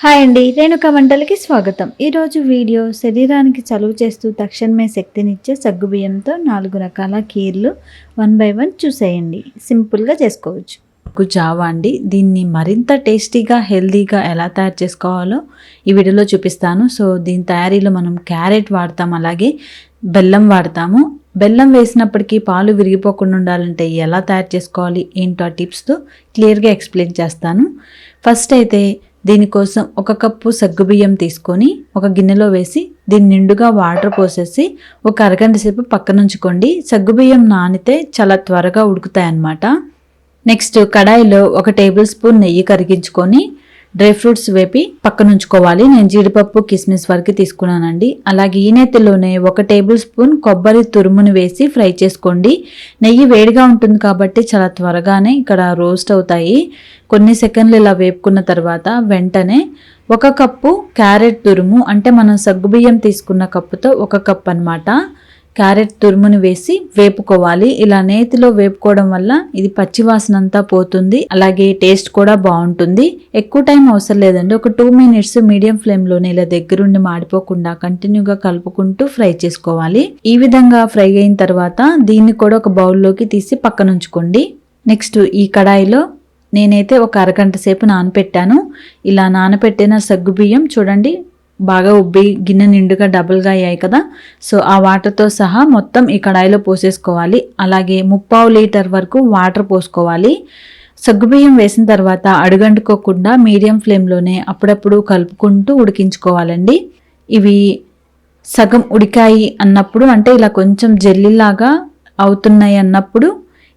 Hi అండి రేణుక వంటలకి స్వాగతం. ఈరోజు వీడియో శరీరానికి చలువ చేస్తూ తక్షణమే శక్తినిచ్చే సగ్గుబియ్యంతో నాలుగు రకాల కీర్లు వన్ బై వన్ చూసేయండి. సింపుల్గా చేసుకోవచ్చు. జావా అండి. దీన్ని మరింత టేస్టీగా హెల్తీగా ఎలా తయారు చేసుకోవాలో ఈ వీడియోలో చూపిస్తాను. సో దీని తయారీలో మనం క్యారెట్ వాడతాం అలాగే బెల్లం వాడతాము. బెల్లం వేసినప్పటికీ పాలు విరిగిపోకుండా ఉండాలంటే ఎలా తయారు చేసుకోవాలి ఏంటో టిప్స్తో క్లియర్గా ఎక్స్ప్లెయిన్ చేస్తాను. ఫస్ట్ అయితే దీనికోసం ఒక కప్పు సగ్గుబియ్యం తీసుకొని ఒక గిన్నెలో వేసి దీన్ని నిండుగా వాటర్ పోసేసి ఒక అరగంట సేపు పక్కనుంచుకోండి. సగ్గుబియ్యం నానితే చాలా త్వరగా ఉడుకుతాయి అన్నమాట నెక్స్ట్ కడాయిలో ఒక టేబుల్ స్పూన్ నెయ్యి కరిగించుకొని డ్రై ఫ్రూట్స్ వేపి పక్కనుంచుకోవాలి. నేను జీడిపప్పు కిస్మిస్ వరకు తీసుకున్నానండి. అలాగే ఈ నెత్తిలోనే ఒక టేబుల్ స్పూన్ కొబ్బరి తురుమును వేసి ఫ్రై చేసుకోండి. నెయ్యి వేడిగా ఉంటుంది కాబట్టి చాలా త్వరగానే ఇక్కడ రోస్ట్ అవుతాయి. కొన్ని సెకండ్లు ఇలా వేపుకున్న తర్వాత వెంటనే ఒక కప్పు క్యారెట్ తురుము అంటే మనం సగ్గుబియ్యం తీసుకున్న కప్పుతో ఒక కప్ అన్నమాట. క్యారెట్ తురుమును వేసి వేపుకోవాలి. ఇలా నేతిలో వేపుకోవడం వల్ల ఇది పచ్చివాసన అంతా పోతుంది. అలాగే టేస్ట్ కూడా బాగుంటుంది. ఎక్కువ టైం అవసరం లేదండి. ఒక టూ మినిట్స్ మీడియం ఫ్లేమ్లోనే ఇలా దగ్గరుండి మాడిపోకుండా కంటిన్యూగా కలుపుకుంటూ ఫ్రై చేసుకోవాలి. ఈ విధంగా ఫ్రై అయిన తర్వాత దీన్ని కూడా ఒక బౌల్లోకి తీసి పక్కన ఉంచుకోండి నెక్స్ట్ ఈ కడాయిలో నేనైతే ఒక అరగంట సేపు నానపెట్టాను. ఇలా నానపెట్టిన సగ్గు బియ్యం చూడండి బాగా ఉబ్బి గిన్నె నిండుగా డబుల్గా అయ్యాయి కదా. సో ఆ వాటర్తో సహా మొత్తం ఈ కడాయిలో పోసేసుకోవాలి. అలాగే ముప్పావు లీటర్ వరకు వాటర్ పోసుకోవాలి. సగ్గుబియ్యం వేసిన తర్వాత అడుగంటుకోకుండా మీడియం ఫ్లేమ్లోనే అప్పుడప్పుడు కలుపుకుంటూ ఉడికించుకోవాలండి. ఇవి సగం ఉడికాయి అన్నప్పుడు అంటే ఇలా కొంచెం జెల్లీలాగా అవుతున్నాయి అన్నప్పుడు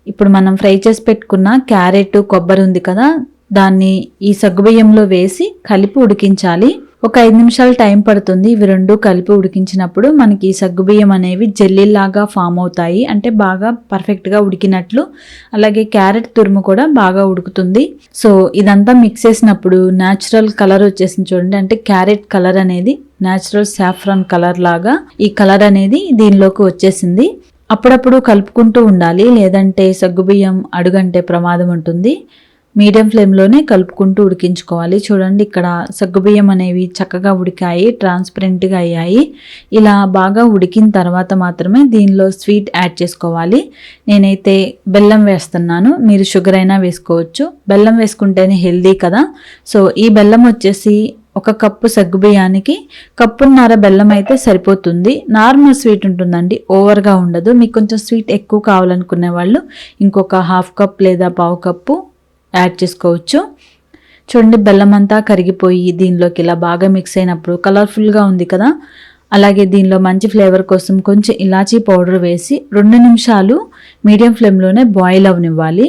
ఇప్పుడు మనం ఫ్రై చేసి పెట్టుకున్న క్యారెట్ కొబ్బరి ఉంది కదా దాన్ని ఈ సగ్గుబియ్యంలో వేసి కలిపి ఉడికించాలి. ఒక ఐదు నిమిషాలు టైం పడుతుంది. ఇవి రెండు కలిపి ఉడికించినప్పుడు మనకి సగ్గుబియ్యం అనేవి జెల్లీలాగా ఫామ్ అవుతాయి. అంటే బాగా పర్ఫెక్ట్గా ఉడికినట్లు. అలాగే క్యారెట్ తురుము కూడా బాగా ఉడుకుతుంది. సో ఇదంతా మిక్స్ చేసినప్పుడు న్యాచురల్ కలర్ వచ్చేసింది చూడండి. అంటే క్యారెట్ కలర్ అనేది న్యాచురల్ సాఫ్రాన్ కలర్ లాగా ఈ కలర్ అనేది దీనిలోకి వచ్చేసింది. అప్పుడప్పుడు కలుపుకుంటూ ఉండాలి. లేదంటే సగ్గుబియ్యం అడుగంటే ప్రమాదం ఉంటుంది. మీడియం ఫ్లేమ్లోనే కలుపుకుంటూ ఉడికించుకోవాలి. చూడండి ఇక్కడ సగ్గుబియ్యం అనేవి చక్కగా ఉడికాయి ట్రాన్స్పరెంట్గా అయ్యాయి. ఇలా బాగా ఉడికిన తర్వాత మాత్రమే దీనిలో స్వీట్ యాడ్ చేసుకోవాలి. నేనైతే బెల్లం వేస్తున్నాను. మీరు షుగర్ అయినా వేసుకోవచ్చు. బెల్లం వేసుకుంటేనే హెల్దీ కదా. సో ఈ బెల్లం వచ్చేసి ఒక కప్పు సగ్గుబియ్యానికి కప్పున్నర బెల్లం అయితే సరిపోతుంది. నార్మల్ స్వీట్ ఉంటుందండి ఓవర్గా ఉండదు. మీకు కొంచెం స్వీట్ ఎక్కువ కావాలనుకునే వాళ్ళు ఇంకొక హాఫ్ కప్ లేదా పావు కప్పు యాడ్ చేసుకోవచ్చు. చూడండి బెల్లం అంతా కరిగిపోయి దీనిలోకి ఇలా బాగా మిక్స్ అయినప్పుడు కలర్ఫుల్గా ఉంది కదా. అలాగే దీనిలో మంచి ఫ్లేవర్ కోసం కొంచెం ఇలాచీ పౌడర్ వేసి రెండు నిమిషాలు మీడియం ఫ్లేమ్లోనే బాయిల్ అవనివ్వాలి.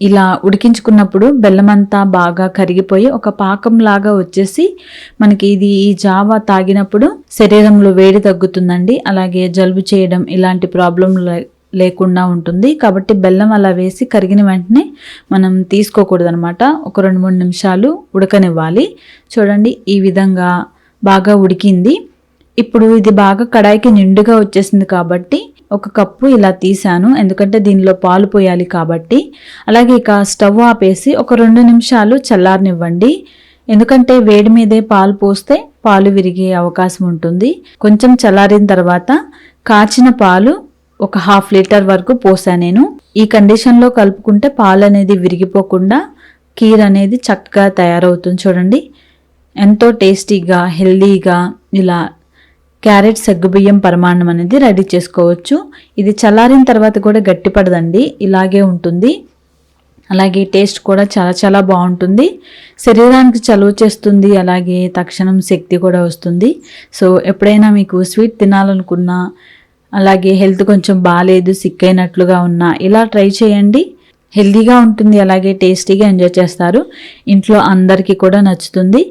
ఇలా ఉడికించుకున్నప్పుడు బెల్లం అంతా బాగా కరిగిపోయి ఒక పాకం లాగా వచ్చేసి మనకి ఇది ఈ జావా తాగినప్పుడు శరీరంలో వేడి తగ్గుతుందండి. అలాగే జలుబు చేయడం ఇలాంటి ప్రాబ్లం లేకుండా ఉంటుంది. కాబట్టి బెల్లం అలా వేసి కరిగిన వెంటనే మనం తీసుకోకూడదు అనమాట ఒక రెండు మూడు నిమిషాలు ఉడకనివ్వాలి. చూడండి ఈ విధంగా బాగా ఉడికింది. ఇప్పుడు ఇది బాగా కడాయికి నిండుగా వచ్చేసింది కాబట్టి ఒక కప్పు ఇలా తీసాను. ఎందుకంటే దీనిలో పాలు పోయాలి కాబట్టి. అలాగే ఇక స్టవ్ ఆపేసి ఒక రెండు నిమిషాలు చల్లారనివ్వండి. ఎందుకంటే వేడి మీదే పాలు పోస్తే పాలు విరిగే అవకాశం ఉంటుంది. కొంచెం చల్లారిన తర్వాత కాచిన పాలు ఒక హాఫ్ లీటర్ వరకు పోసా నేను. ఈ కండిషన్లో కలుపుకుంటే పాలు అనేది విరిగిపోకుండా కీర్ అనేది చక్కగా తయారవుతుంది చూడండి. ఎంతో టేస్టీగా హెల్దీగా ఇలా క్యారెట్ సగ్గుబియ్యం పరిమాణం అనేది రెడీ చేసుకోవచ్చు. ఇది చల్లారిన తర్వాత కూడా గట్టిపడదండి ఇలాగే ఉంటుంది. అలాగే టేస్ట్ కూడా చాలా చాలా బాగుంటుంది. శరీరానికి చలువ చేస్తుంది అలాగే తక్షణం శక్తి కూడా వస్తుంది. సో ఎప్పుడైనా మీకు స్వీట్ తినాలనుకున్నా అలాగే హెల్త్ కొంచెం బాగాలేదు సిక్ అయినట్లుగా ఉన్నా ఇలా ట్రై చేయండి. హెల్తీగా ఉంటుంది అలాగే టేస్టీగా ఎంజాయ్ చేస్తారు. ఇంట్లో అందరికీ కూడా నచ్చుతుంది.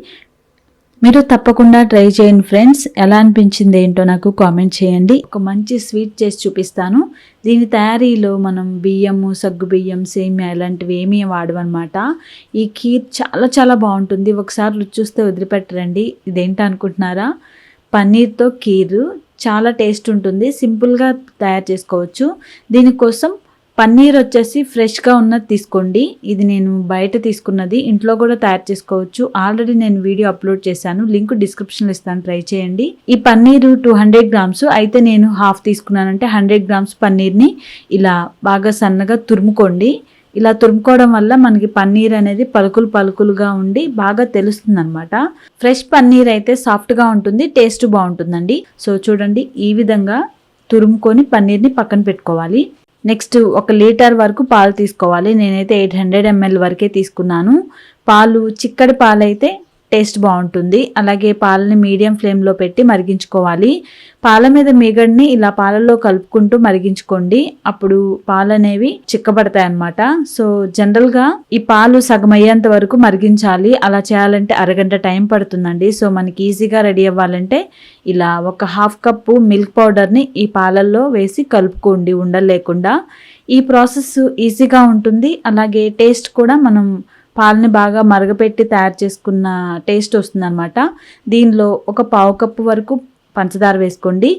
మీరు తప్పకుండా ట్రై చేయండి ఫ్రెండ్స్. ఎలా అనిపించింది ఏంటో నాకు కామెంట్ చేయండి. ఒక మంచి స్వీట్ చేసి చూపిస్తాను. దీని తయారీలో మనం బియ్యము సగ్గు బియ్యం సేమియా ఇలాంటివి ఏమీ వాడమన్నమాట ఈ ఖీర్ చాలా చాలా బాగుంటుంది. ఒకసారి రుచి చూస్తే వదిలిపెట్టరండి. ఇదేంటి అనుకుంటున్నారా పన్నీర్తో కీరు చాలా టేస్ట్ ఉంటుంది. సింపుల్గా తయారు చేసుకోవచ్చు. దీనికోసం పన్నీర్ వచ్చేసి ఫ్రెష్గా ఉన్నది తీసుకోండి. ఇది నేను బయట తీసుకున్నది. ఇంట్లో కూడా తయారు చేసుకోవచ్చు. ఆల్రెడీ నేను వీడియో అప్లోడ్ చేశాను. లింక్ డిస్క్రిప్షన్లో ఇస్తాను. ట్రై చేయండి. ఈ పన్నీరు టూ హండ్రెడ్ గ్రామ్స్. అయితే నేను హాఫ్ తీసుకున్నానంటే హండ్రెడ్ గ్రామ్స్ పన్నీర్ని ఇలా బాగా సన్నగా తురుముకోండి. ఇలా తురుముకోవడం వల్ల మనకి పన్నీర్ అనేది పలుకులు పలుకులుగా ఉండి బాగా తెలుస్తుంది అనమాట ఫ్రెష్ పన్నీర్ అయితే సాఫ్ట్గా ఉంటుంది టేస్ట్ బాగుంటుందండి. సో చూడండి ఈ విధంగా తురుముకొని పన్నీర్ని పక్కన పెట్టుకోవాలి. నెక్స్ట్ ఒక లీటర్ వరకు పాలు తీసుకోవాలి. నేనైతే ఎయిట్ హండ్రెడ్ ఎంఎల్ వరకే తీసుకున్నాను. పాలు చిక్కడి పాలు అయితే టేస్ట్ బాగుంటుంది. అలాగే పాలని మీడియం ఫ్లేమ్లో పెట్టి మరిగించుకోవాలి. పాల మీద మీగడిని ఇలా పాలలో కలుపుకుంటూ మరిగించుకోండి. అప్పుడు పాలు అనేవి చిక్కబడతాయి అన్నమాట సో జనరల్గా ఈ పాలు సగం అయ్యేంత వరకు మరిగించాలి. అలా చేయాలంటే అరగంట టైం పడుతుందండి. సో మనకి ఈజీగా రెడీ అవ్వాలంటే ఇలా ఒక హాఫ్ కప్పు మిల్క్ పౌడర్ని ఈ పాలల్లో వేసి కలుపుకోండి. ఉండలేకుండా ఈ ప్రాసెస్ ఈజీగా ఉంటుంది. అలాగే టేస్ట్ కూడా మనం పాలని బాగా మరగపెట్టి తయారు చేసుకున్న టేస్ట్ వస్తుందన్నమాట. దీనిలో ఒక పావు కప్పు వరకు పంచదార వేసుకోండి.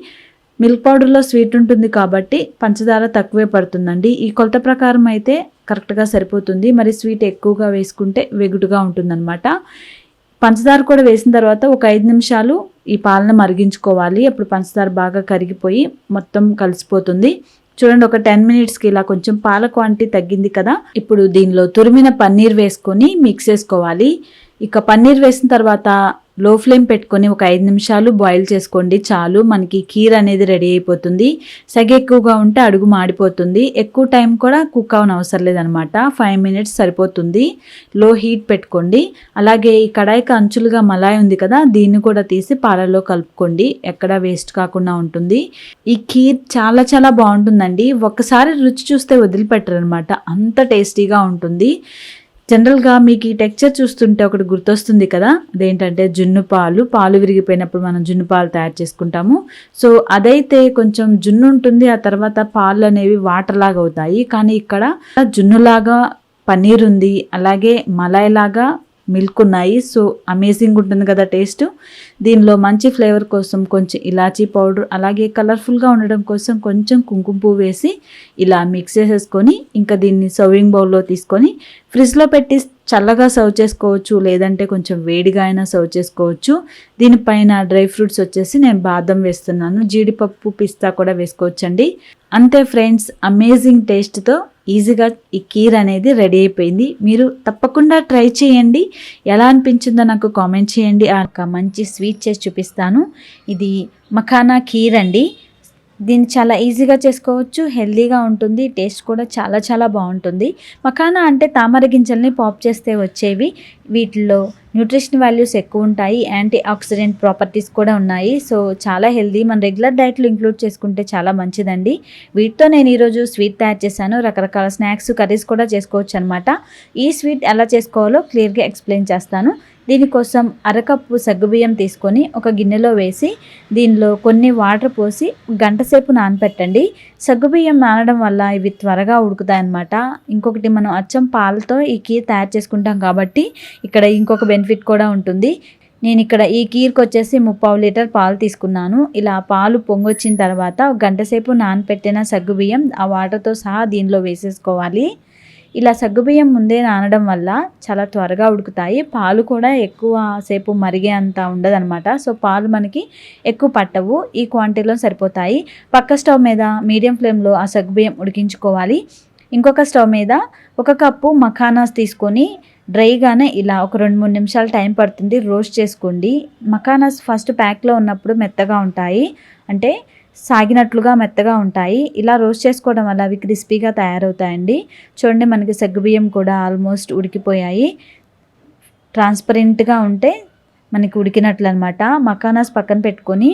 మిల్క్ పౌడర్లో స్వీట్ ఉంటుంది కాబట్టి పంచదార తక్కువే పడుతుందండి. ఈ కొలత ప్రకారం అయితే కరెక్ట్గా సరిపోతుంది. మరి స్వీట్ ఎక్కువగా వేసుకుంటే వెగుటుగా ఉంటుందన్నమాట. పంచదార కూడా వేసిన తర్వాత ఒక ఐదు నిమిషాలు ఈ పాలను మరిగించుకోవాలి. అప్పుడు పంచదార బాగా కరిగిపోయి మొత్తం కలిసిపోతుంది. చూడండి ఒక టెన్ మినిట్స్కి ఇలా కొంచెం పాల క్వాంటిటీ తగ్గింది కదా. ఇప్పుడు దీనిలో తురిమిన పన్నీర్ వేసుకొని మిక్స్ చేసుకోవాలి. ఇక పన్నీర్ వేసిన తర్వాత లో ఫ్లేమ్ పెట్టుకొని ఒక ఐదు నిమిషాలు బాయిల్ చేసుకోండి చాలు. మనకి కీర్ అనేది రెడీ అయిపోతుంది. సగ ఎక్కువగా ఉంటే అడుగు మాడిపోతుంది. ఎక్కువ టైం కూడా కుక్ అవన అవసరం లేదనమాట. ఫైవ్ మినిట్స్ సరిపోతుంది. లో హీట్ పెట్టుకోండి. అలాగే ఈ కడాయికి అంచులుగా మలాయి ఉంది కదా దీన్ని కూడా తీసి పాలలో కలుపుకోండి. ఎక్కడ వేస్ట్ కాకుండా ఉంటుంది. ఈ కీర్ చాలా చాలా బాగుంటుందండి. ఒక్కసారి రుచి చూస్తే వదిలిపెట్టరు అనమాట అంత టేస్టీగా ఉంటుంది. జనరల్గా మీకు ఈ టెక్చర్ చూస్తుంటే ఒకటి గుర్తొస్తుంది కదా? అదేంటంటే జున్ను పాలు పాలు విరిగిపోయినప్పుడు మనం జున్ను పాలు తయారు చేసుకుంటాము. సో అదైతే కొంచెం జున్ను ఉంటుంది ఆ తర్వాత పాలు అనేవి వాటర్ లాగా అవుతాయి. కానీ ఇక్కడ జున్నులాగా పన్నీర్ ఉంది అలాగే మలాయ్ లాగా మిల్క్ ఉన్నాయి సో అమేజింగ్ ఉంటుంది కదా టేస్ట్ దీనిలో మంచి ఫ్లేవర్ కోసం కొంచెం ఇలాచీ పౌడర్ అలాగే కలర్ఫుల్గా ఉండడం కోసం కొంచెం కుంకుమ పువ్వు వేసి ఇలా మిక్స్ చేసేసుకొని ఇంకా దీన్ని సర్వింగ్ బౌల్లో తీసుకొని ఫ్రిడ్జ్లో పెట్టి చల్లగా సర్వ్ చేసుకోవచ్చు లేదంటే కొంచెం వేడిగా అయినా సర్వ్ చేసుకోవచ్చు దీనిపైన డ్రై ఫ్రూట్స్ వచ్చేసి నేను బాదం వేస్తున్నాను జీడిపప్పు పిస్తా కూడా వేసుకోవచ్చండి అంతే ఫ్రెండ్స్ అమేజింగ్ టేస్ట్తో ఈజీగా ఈ కీర్ అనేది రెడీ అయిపోయింది. మీరు తప్పకుండా ట్రై చేయండి. ఎలా అనిపించిందో నాకు కామెంట్ చేయండి. ఆ ఒక మంచి స్వీట్ చేసి చూపిస్తాను. ఇది మఖానా కీర్ అండి. దీన్ని చాలా ఈజీగా చేసుకోవచ్చు. హెల్దీగా ఉంటుంది. టేస్ట్ కూడా చాలా చాలా బాగుంటుంది. మఖానా అంటే తామర గింజల్ని పాప్ చేస్తే వచ్చేవి. వీటిలో న్యూట్రిషన్ వాల్యూస్ ఎక్కువ ఉంటాయి యాంటీ ఆక్సిడెంట్ ప్రాపర్టీస్ కూడా ఉన్నాయి. సో చాలా హెల్దీ. మన రెగ్యులర్ డైట్లో ఇంక్లూడ్ చేసుకుంటే చాలా మంచిదండి. వీటితో నేను ఈరోజు స్వీట్ తయారు చేశాను. రకరకాల స్నాక్స్ కర్రీస్ కూడా చేసుకోవచ్చు అనమాట ఈ స్వీట్ ఎలా చేసుకోవాలో క్లియర్గా ఎక్స్ప్లెయిన్ చేస్తాను. దీనికోసం అరకప్పు సగ్గుబియ్యం తీసుకొని ఒక గిన్నెలో వేసి దీనిలో కొన్ని వాటర్ పోసి గంటసేపు నానపెట్టండి. సగ్గుబియ్యం నానడం వల్ల ఇవి త్వరగా ఉడుకుతాయన్నమాట. ఇంకొకటి మనం అచ్చం పాలతో ఈ కీర్ తయారు చేసుకుంటాం కాబట్టి ఇక్కడ ఇంకొక బెనిఫిట్ కూడా ఉంటుంది. నేను ఇక్కడ ఈ కీర్కి వచ్చేసి ముప్పావు లీటర్ పాలు తీసుకున్నాను. ఇలా పాలు పొంగొచ్చిన తర్వాత గంటసేపు నానపెట్టిన సగ్గుబియ్యం ఆ వాటర్తో సహా దీనిలో వేసేసుకోవాలి. ఇలా సగ్గుబియ్యం ముందే నానడం వల్ల చాలా త్వరగా ఉడుకుతాయి. పాలు కూడా ఎక్కువ సేపు మరిగే అంత ఉండదన్నమాట. సో పాలు మనకి ఎక్కువ పట్టవు. ఈ క్వాంటిటీలో సరిపోతాయి. పక్క స్టవ్ మీద మీడియం ఫ్లేమ్లో ఆ సగ్గుబియ్యం ఉడికించుకోవాలి. ఇంకొక స్టవ్ మీద ఒక కప్పు మఖానాస్ తీసుకొని డ్రైగానే ఇలా ఒక రెండు మూడు నిమిషాలు టైం పడుతుంది. రోస్ట్ చేసుకోండి. మఖానాస్ ఫస్ట్ ప్యాక్లో ఉన్నప్పుడు మెత్తగా ఉంటాయి. అంటే సాగినట్లుగా మెత్తగా ఉంటాయి. ఇలా రోస్ట్ చేసుకోవడం వల్ల అవి క్రిస్పీగా తయారవుతాయండి. చూడండి మనకి సగ్గుబియ్యం కూడా ఆల్మోస్ట్ ఉడికిపోయాయి. ట్రాన్స్పరెంట్గా ఉంటే మనకి ఉడికినట్లు అనమాట మకానాస్ పక్కన పెట్టుకొని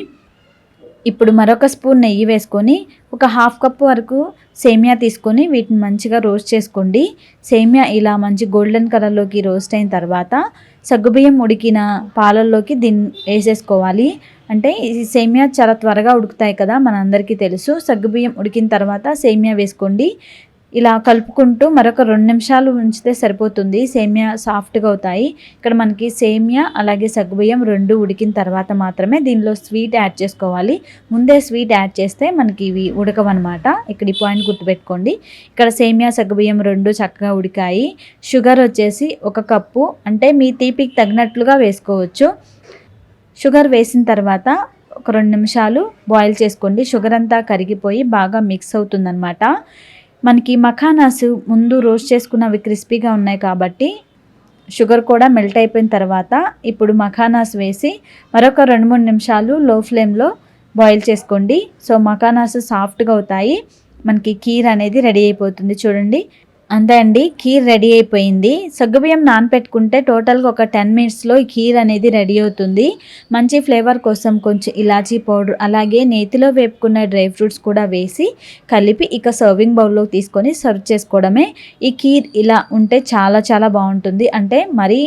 ఇప్పుడు మరొక స్పూన్ నెయ్యి వేసుకొని ఒక హాఫ్ కప్ వరకు సేమియా తీసుకొని వీటిని మంచిగా రోస్ట్ చేసుకోండి. సేమియా ఇలా మంచి గోల్డెన్ కలర్లోకి రోస్ట్ అయిన తర్వాత సగ్గుబియ్యం ఉడికిన పాలల్లోకి దీన్ని వేసేసుకోవాలి. అంటే ఈ సేమియా చాలా త్వరగా ఉడుకుతాయి కదా మనందరికీ తెలుసు. సగ్గుబియ్యం ఉడికిన తర్వాత సేమియా వేసుకోండి. ఇలా కలుపుకుంటూ మరొక రెండు నిమిషాలు ఉంచితే సరిపోతుంది. సేమియా సాఫ్ట్గా అవుతాయి. ఇక్కడ మనకి సేమియా అలాగే సగ్గుబియ్యం రెండు ఉడికిన తర్వాత మాత్రమే దీనిలో స్వీట్ యాడ్ చేసుకోవాలి. ముందే స్వీట్ యాడ్ చేస్తే మనకి ఇవి ఉడకవన్నమాట. ఇక్కడ ఈ పాయింట్ గుర్తుపెట్టుకోండి. ఇక్కడ సేమియా సగ్గుబియ్యం రెండు చక్కగా ఉడికాయి. షుగర్ వచ్చేసి ఒక కప్పు. అంటే మీ తీపికి తగినట్లుగా వేసుకోవచ్చు. షుగర్ వేసిన తర్వాత ఒక రెండు నిమిషాలు బాయిల్ చేసుకోండి. షుగర్ అంతా కరిగిపోయి బాగా మిక్స్ అవుతుందన్నమాట. మనకి మఖానాస్ ముందు రోస్ట్ చేసుకున్నవి క్రిస్పీగా ఉన్నాయి కాబట్టి షుగర్ కూడా మెల్ట్ అయిపోయిన తర్వాత ఇప్పుడు మఖానాస్ వేసి మరొక రెండు మూడు నిమిషాలు లో ఫ్లేమ్లో బాయిల్ చేసుకోండి. సో మఖానాస్ సాఫ్ట్గా అవుతాయి. మనకి కీర్ అనేది రెడీ అయిపోతుంది. చూడండి. అంతే అండి కీర్ రెడీ అయిపోయింది. సగ్గుబియ్యం నానపెట్టుకుంటే టోటల్గా ఒక టెన్ మినిట్స్లో ఈ కీర్ అనేది రెడీ అవుతుంది. మంచి ఫ్లేవర్ కోసం కొంచెం ఇలాచీ పౌడర్ అలాగే నేతిలో వేపుకున్న డ్రై ఫ్రూట్స్ కూడా వేసి కలిపి ఇక సర్వింగ్ బౌల్లో తీసుకొని సర్వ్ చేసుకోవడమే. ఈ కీర్ ఇలా ఉంటే చాలా చాలా బాగుంటుంది. అంటే మరీ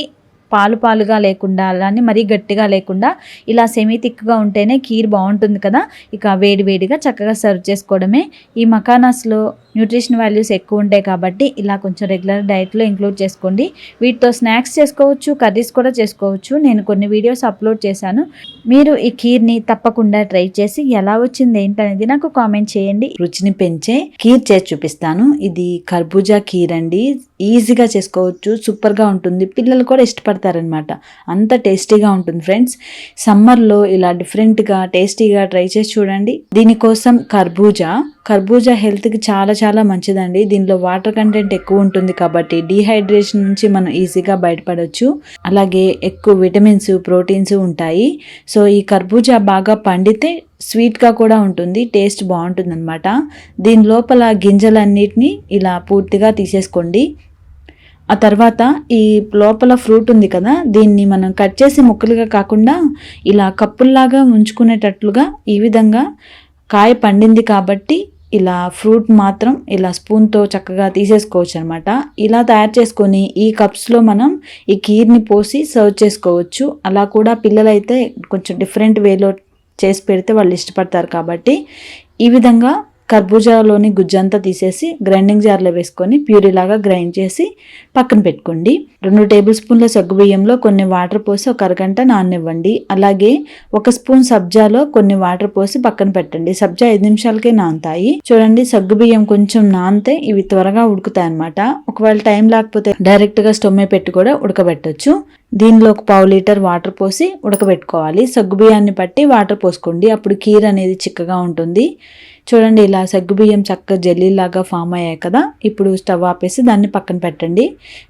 పాలు పాలుగా లేకుండా అలానే మరీ గట్టిగా లేకుండా ఇలా సెమీ థిక్గా ఉంటేనే కీర్ బాగుంటుంది కదా. ఇక వేడి వేడిగా చక్కగా సర్వ్ చేసుకోవడమే. ఈ మకానాస్లో న్యూట్రిషన్ వాల్యూస్ ఎక్కువ ఉంటాయి కాబట్టి ఇలా కొంచెం రెగ్యులర్ డైట్లో ఇంక్లూడ్ చేసుకోండి. వీటితో స్నాక్స్ చేసుకోవచ్చు కర్రీస్ కూడా చేసుకోవచ్చు. నేను కొన్ని వీడియోస్ అప్లోడ్ చేశాను. మీరు ఈ కీర్ని తప్పకుండా ట్రై చేసి ఎలా వచ్చింది ఏంటనేది నాకు కామెంట్ చేయండి. రుచిని పెంచే కీర్ చేసి చూపిస్తాను. ఇది కర్బూజా కీర్ అండి. ఈజీగా చేసుకోవచ్చు సూపర్గా ఉంటుంది. పిల్లలు కూడా ఇష్టపడతారనమాట. అంత టేస్టీగా ఉంటుంది ఫ్రెండ్స్. సమ్మర్లో ఇలా డిఫరెంట్గా టేస్టీగా ట్రై చేసి చూడండి. దీనికోసం కర్బూజా కర్బూజా హెల్త్కి చాలా చాలా మంచిదండి. దీనిలో వాటర్ కంటెంట్ ఎక్కువ ఉంటుంది కాబట్టి డీహైడ్రేషన్ నుంచి మనం ఈజీగా బయటపడవచ్చు అలాగే ఎక్కువ విటమిన్స్ ప్రోటీన్స్ ఉంటాయి. సో ఈ కర్బూజా బాగా పండితే స్వీట్గా కూడా ఉంటుంది టేస్ట్ బాగుంటుంది అనమాట దీని లోపల గింజలన్నిటిని ఇలా పూర్తిగా తీసేసుకోండి. ఆ తర్వాత ఈ లోపల ఫ్రూట్ ఉంది కదా దీన్ని మనం కట్ చేసి ముక్కలుగా కాకుండా ఇలా కప్పుల్లాగా ఉంచుకునేటట్లుగా ఈ విధంగా కాయ పండింది కాబట్టి ఇలా ఫ్రూట్ మాత్రం ఇలా స్పూన్తో చక్కగా తీసేసుకోవచ్చు అనమాట ఇలా తయారు చేసుకొని ఈ కప్స్లో మనం ఈ కీర్ని పోసి సర్వ్ చేసుకోవచ్చు. అలా కూడా పిల్లలైతే కొంచెం డిఫరెంట్ వేలో చేసి పెడితే వాళ్ళు ఇష్టపడతారు కాబట్టి ఈ విధంగా కర్బూజాలోని గుజ్జంతా తీసేసి గ్రైండింగ్ జార్లో వేసుకొని ప్యూరీలాగా గ్రైండ్ చేసి పక్కన పెట్టుకోండి. రెండు టేబుల్ స్పూన్ల సగ్గుబియ్యంలో కొన్ని వాటర్ పోసి ఒక అరగంట నాననివ్వండి. అలాగే ఒక స్పూన్ సబ్జాలో కొన్ని వాటర్ పోసి పక్కన పెట్టండి. సబ్జా ఐదు నిమిషాలకే నానుతాయి. చూడండి సగ్గుబియ్యం కొంచెం నానితే ఇవి త్వరగా ఉడుకుతాయి అనమాట ఒకవేళ టైం లేకపోతే డైరెక్ట్గా స్టవ్ మీద పెట్టి కూడా ఉడకబెట్టొచ్చు. దీనిలో ఒక పావు లీటర్ వాటర్ పోసి ఉడకబెట్టుకోవాలి. సగ్గుబియ్యాన్ని పట్టి వాటర్ పోసుకోండి. అప్పుడు కీర్ అనేది చిక్కగా ఉంటుంది. చూడండి ఇలా సగ్గుబియ్యం చక్క జల్లీలాగా ఫామ్ అయ్యాయి కదా. ఇప్పుడు స్టవ్ ఆపేసి దాన్ని పక్కన పెట్టండి.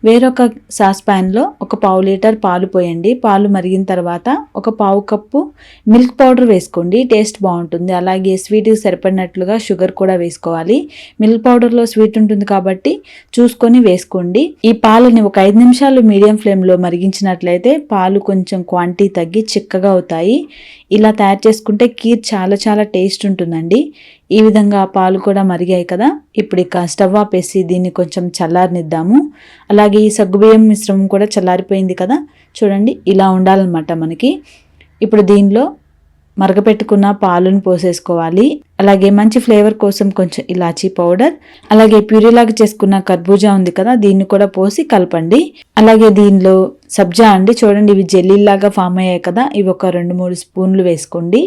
వేరొక సాస్ ప్యాన్లో ఒక పావు లీటర్ పాలు పోయండి. పాలు మరిగిన తర్వాత ఒక పావు కప్పు మిల్క్ పౌడర్ వేసుకోండి. టేస్ట్ బాగుంటుంది. అలాగే స్వీట్కి సరిపడినట్లుగా షుగర్ కూడా వేసుకోవాలి. మిల్క్ పౌడర్లో స్వీట్ ఉంటుంది కాబట్టి చూసుకొని వేసుకోండి. ఈ పాలని ఒక ఐదు నిమిషాలు మీడియం ఫ్లేమ్లో మరిగించినట్లయితే పాలు కొంచెం క్వాంటిటీ తగ్గి చిక్కగా అవుతాయి. ఇలా తయారు చేసుకుంటే కీర్ చాలా చాలా టేస్ట్ ఉంటుందండి. ఈ విధంగా పాలు కూడా మరిగాయి కదా. ఇప్పుడు ఇక స్టవ్ ఆపేసి దీన్ని కొంచెం చల్లారనిద్దాము. అలాగే ఈ సగ్గుబియ్యం మిశ్రమం కూడా చల్లారిపోయింది కదా. చూడండి ఇలా ఉండాలన్నమాట మనకి. ఇప్పుడు దీనిలో మరగపెట్టుకున్న పాలను పోసేసుకోవాలి. అలాగే మంచి ఫ్లేవర్ కోసం కొంచెం ఇలాచీ పౌడర్ అలాగే ప్యూరీలాగా చేసుకున్న కర్బూజా ఉంది కదా దీన్ని కూడా పోసి కలపండి. అలాగే దీనిలో సబ్జా అండి చూడండి ఇవి జెల్లీలాగా ఫామ్ అయ్యాయి కదా ఇవి ఒక రెండు మూడు స్పూన్లు వేసుకోండి.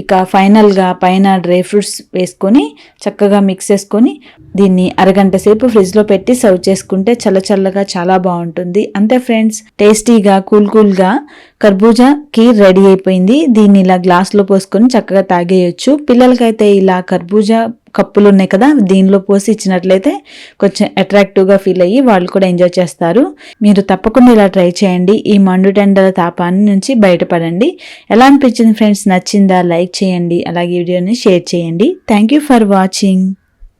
ఇక ఫైనల్గా పైన డ్రై ఫ్రూట్స్ వేసుకొని చక్కగా మిక్స్ చేసుకొని దీన్ని అరగంట సేపు ఫ్రిడ్జ్లో పెట్టి సర్వ్ చేసుకుంటే చల్ల చల్లగా చాలా బాగుంటుంది. అంతే ఫ్రెండ్స్ టేస్టీగా కూల్ కూల్గా కర్బూజా కీర్ రెడీ అయిపోయింది. దీన్ని ఇలా గ్లాస్లో పోసుకొని చక్కగా తాగేయచ్చు. పిల్లలకైతే ఇలా కర్బూజా కప్పులు ఉన్నాయి కదా దీనిలో పోసి ఇచ్చినట్లయితే కొంచెం అట్రాక్టివ్గా ఫీల్ అయ్యి వాళ్ళు కూడా ఎంజాయ్ చేస్తారు. మీరు తప్పకుండా ఇలా ట్రై చేయండి. ఈ మండు టెండల తాపాన్ని నుంచి బయటపడండి. ఎలా అనిపించింది ఫ్రెండ్స్ నచ్చిందా? లైక్ చేయండి. అలాగే వీడియోని షేర్ చేయండి. Thank you for watching